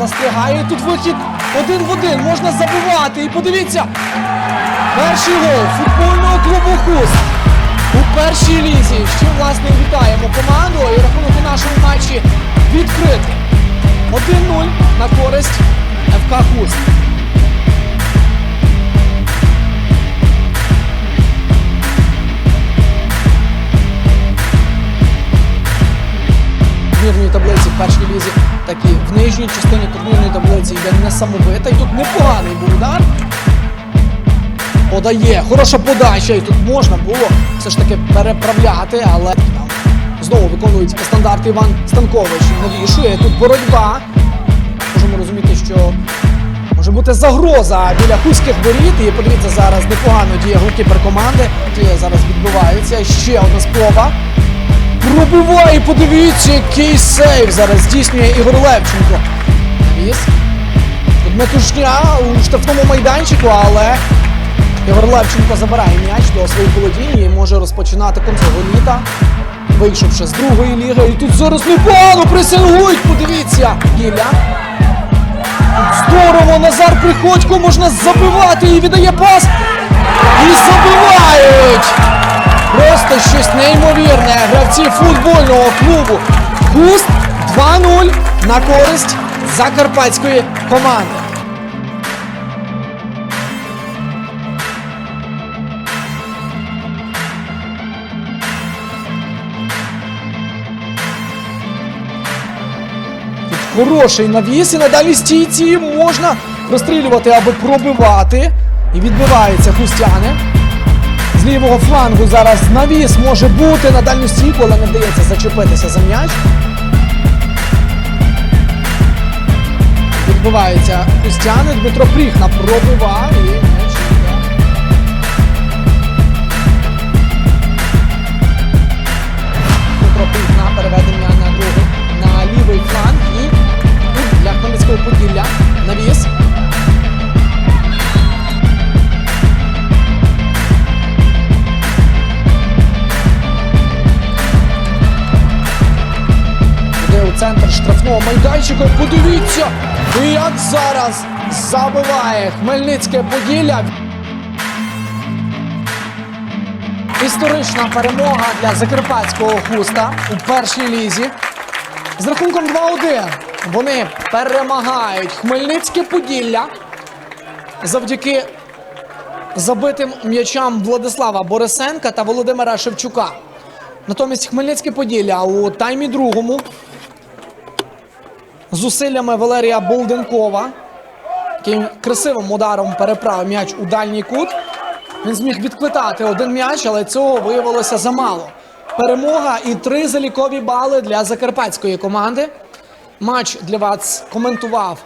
застрягає. Тут вихід один в один. Можна забивати. І подивіться. Перший гол футбольного клубу Хуст у першій лізі. Чим, власне, вітаємо команду. І рахунок у нашому матчі відкритий. 1-0 на користь ФК Хуст. турнірної таблиці в першій лізі, так і в нижній частині турнірної таблиці йде несамовита. І тут непоганий був удар. Подає, хороша подача, і тут можна було все ж таки переправляти, але там знову виконують стандарти Іван Станкович. Навішує тут боротьба. Можемо розуміти, що може бути загроза біля хуських воріт. І подивіться, зараз непогано діє голкіпер команди. Ті зараз відбиваються. Ще одна спроба. Пробиває, подивіться, який сейв зараз здійснює Ігор Левченко. Тут метушня у штрафному майданчику, але Ігор Левченко забирає м'яч до своїх володінь і може розпочинати концового літа. Вийшовши з другої ліги. І тут зараз непогано пресингують, подивіться. Гілля. Здорово, Назар Приходько можна забивати і віддає пас. І забивають! Просто щось неймовірне. Гравці футбольного клубу Хуст 2-0 на користь закарпатської команди. Хороший навіс і на дальній стійці можна розстрілювати або пробивати. І відбиваються хустяни. З лівого флангу зараз навіс може бути на дальню стійку, але не вдається зачепитися за м'яч. Відбувається Костяни. Дмитро Пріхна пробивав і центр штрафного майданчика. Подивіться, як зараз забиває Хмельницьке Поділля. Історична перемога для закарпатського хуста у першій лізі. З рахунком 2-1 вони перемагають Хмельницьке Поділля завдяки забитим м'ячам Владислава Борисенка та Володимира Шевчука. Натомість Хмельницьке Поділля у таймі другому зусиллями Валерія Болденкова, який красивим ударом переправив м'яч у дальній кут. Він зміг відквитати один м'яч, але цього виявилося замало. Перемога і три залікові бали для закарпатської команди. Матч для вас коментував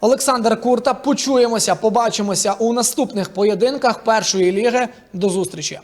Олександр Курта. Почуємося, побачимося у наступних поєдинках першої ліги. До зустрічі.